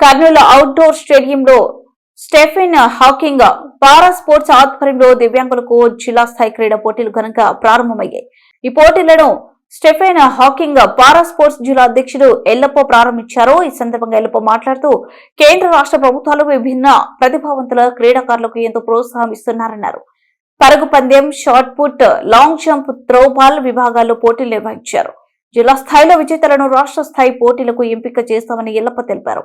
Kurnool outdoor స్టేడియంలో Stephen Hawking para sports ఆధ్వర్యంలో దివ్యాంగులకు జిల్లా స్థాయి క్రీడా పోటీలు ఘనంగా ప్రారంభమయ్యాయి. ఈ పోటీలను స్టెఫెన్ హాకింగ్ పారా స్పోర్ట్స్ జిల్లా అధ్యక్షుడు ఎల్లప్ప ప్రారంభించారు. ఈ సందర్భంగా ఎల్లప్ప మాట్లాడుతూ కేంద్ర రాష్ట్ర ప్రభుత్వాలు విభిన్న ప్రతిభావంతుల క్రీడాకారులకు ఎంతో ప్రోత్సాహం ఇస్తున్నారన్నారు. పరుగు పందెం shot put long jump throwball విభాగాల్లో పోటీలు నిర్వహించారు. జిల్లా స్థాయిలో విజేతలను రాష్ట్ర స్థాయి పోటీలకు ఎంపిక చేస్తామని ఎల్లప్ప తెలిపారు.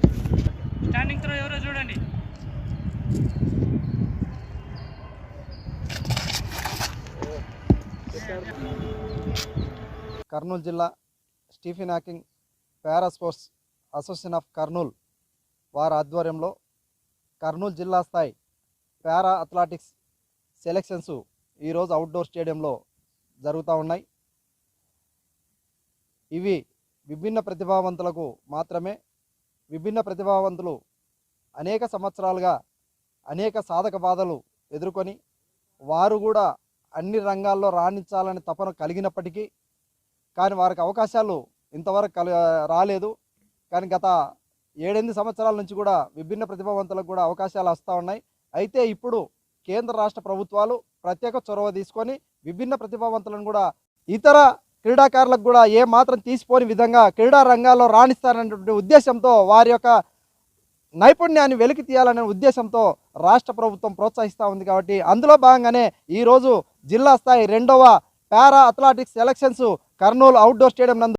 కర్నూలు జిల్లా Stephen Hawking para sports association of Kurnool వారి ఆధ్వర్యంలో కర్నూలు జిల్లా స్థాయి పారా అథ్లెటిక్స్ సెలెక్షన్స్ ఈరోజు అవుట్డోర్ స్టేడియంలో జరుగుతూ ఉన్నాయి. ఇవి విభిన్న ప్రతిభావంతులకు మాత్రమే విభిన్న ప్రతిభావంతులు అనేక సంవత్సరాలుగా అనేక సాధక బాధలు ఎదుర్కొని వారు కూడా అన్ని రంగాల్లో రాణించాలని తపన కలిగినప్పటికీ కానీ వారికి అవకాశాలు ఇంతవరకు కలి రాలేదు. కానీ గత ఏడెనిమిది సంవత్సరాల నుంచి కూడా విభిన్న ప్రతిభావంతులకు కూడా అవకాశాలు వస్తూ ఉన్నాయి. అయితే ఇప్పుడు కేంద్ర రాష్ట్ర ప్రభుత్వాలు ప్రత్యేక చొరవ తీసుకొని విభిన్న ప్రతిభావంతులను కూడా ఇతర క్రీడాకారులకు కూడా ఏ మాత్రం తీసిపోని విధంగా క్రీడా రంగాల్లో రాణిస్తారనేటువంటి ఉద్దేశంతో వారి యొక్క నైపుణ్యాన్ని వెలికి తీయాలనే ఉద్దేశంతో రాష్ట్ర ప్రభుత్వం ప్రోత్సహిస్తూ ఉంది కాబట్టి అందులో భాగంగానే ఈరోజు జిల్లా స్థాయి రెండవ para athletics selections Kurnool outdoor stadium నందు